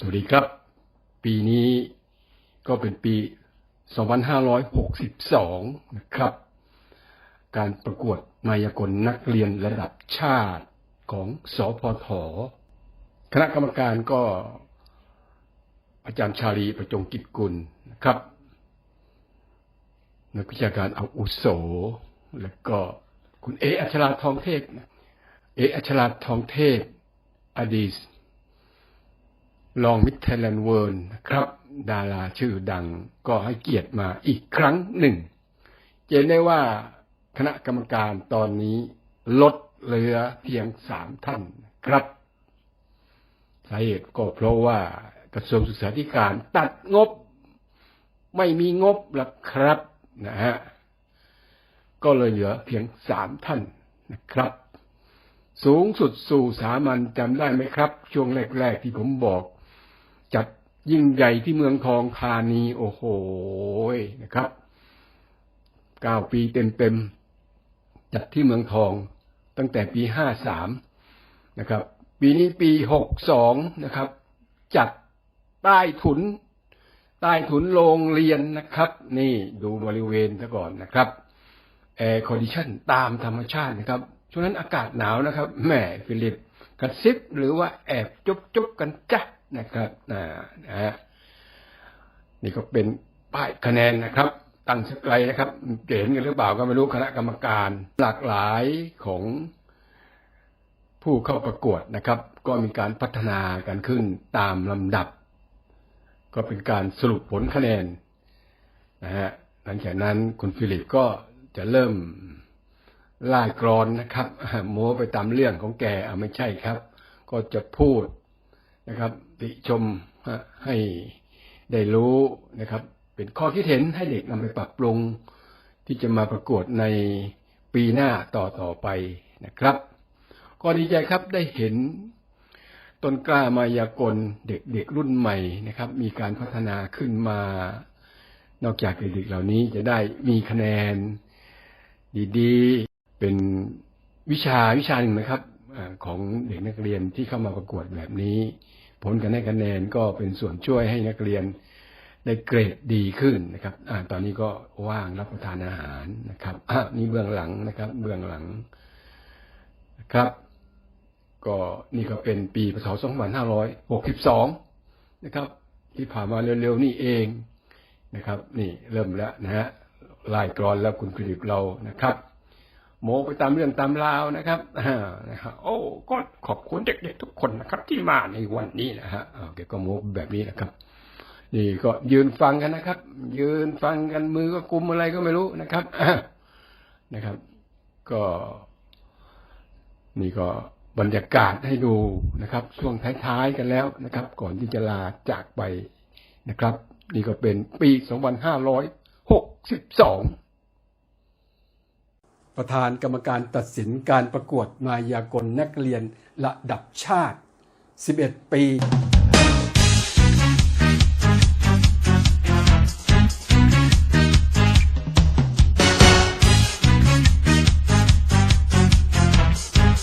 สวัสดีครับ ปีนี้ก็เป็นปี 2562 นะครับ การประกวดมายากลนักเรียนระดับชาติของสพทคณะกรรมการก็อาจารย์ชาลีประจงกิจกุลนะครับนักวิชาการอาวุโส แล้วก็คุณเออัชราทองเทพเออัชราทองเทพอดีต ลองมิทเทลนเวิร์นนะครับ ดาราชื่อดังก็ให้เกียรติมาอีกครั้งหนึ่งเห็นได้ว่าคณะกรรมการตอนนี้ลดเหลือเพียงสามท่านครับสาเหตุก็เพราะว่ากระทรวงศึกษาธิการตัดงบ ไม่มีงบละครับนะฮะก็เลยเหลือเพียงสามท่านนะครับ สูงสุดสู่สามัญจำได้ไหมครับ ช่วงแรก ๆ ที่ผมบอก จัดยิ่งใหญ่ที่เมืองทองธานี โอ้โหนะครับเก้าปีเต็มๆจัดที่เมืองทองตั้งแต่ปีห้าสามนะครับ ปีนี้ปีหกสองนะครับ จัดใต้ถุน ใต้ถุนโรงเรียนนะครับ นี่ดูบริเวณซะก่อนนะครับแอร์คอนดิชันตามธรรมชาตินะครับช่วงนั้นอากาศหนาวนะครับแหมฟิลิปกระซิบหรือว่าแอบจุ๊บจุ๊บกันจ้ะ นะครับนะนะฮะนี่ก็เป็นป้ายคะแนนนะครับตั้งสกไกลนะครับเห็นกันหรือเปล่าก็ไม่รู้คณะกรรมการหลากหลายของผู้เข้าประกวดนะครับ ก็มีการพัฒนากันขึ้นตามลำดับ ก็เป็นการสรุปผลคะแนนนะฮะหลังจากนั้นคุณฟิลิปก็จะเริ่มล่ากรอนนะครับโม้ไปตามเรื่องของแกอะไม่ใช่ครับ ก็จะพูด นะครับ ติชมให้ได้รู้นะครับ เป็นข้อคิดเห็นให้เด็กนำไปปรับปรุง ที่จะมาประกวดในปีหน้าต่อต่อไปนะครับก็ดีใจครับได้เห็นต้นกล้ามายากลเด็กๆรุ่นใหม่นะครับ มีการพัฒนาขึ้นมา นอกจากเด็กๆเหล่านี้จะได้มีคะแนน ดีๆ เป็นวิชาวิชาหนึ่งนะครับ ของเด็กนักเรียนที่เข้ามาประกวดแบบนี้ ผลการให้คะแนนก็เป็นส่วนช่วยให้นักเรียนได้เกรดดีขึ้นนะครับอตอนนี้ก็ว่างรับประทานอาหารนะครับนี่เบื้องหลังนะครับ เบื้องหลังนะครับ ก็นี่ก็เป็นปีพศ2562 นะครับ ที่ผ่านมาเร็วๆนี่เองนะครับ นี่เริ่มแล้วนะฮะลายกรอนแล้วคุณฟิลิปเรานะครับ โมไปตามเรื่องตามราวนะครับนะครับ โอ้ก็ขอบคุณเด็กๆทุกคนนะครับ ที่มาในวันนี้นะฮะเกี่ยวกับโมแบบนี้นะครับ นี่ก็ยืนฟังกันนะครับ ยืนฟังกันมือก็กุมอะไรก็ไม่รู้นะครับนะครับ ก็ นี่ก็บรรยากาศให้ดูนะครับ ช่วงท้ายๆกันแล้วนะครับ ก่อนที่จะลาจากไปนะครับ นี่ก็เป็นปี 2562 ประธานกรรมการตัดสินการประกวดมายากลนักเรียนระดับชาติ 11 ปี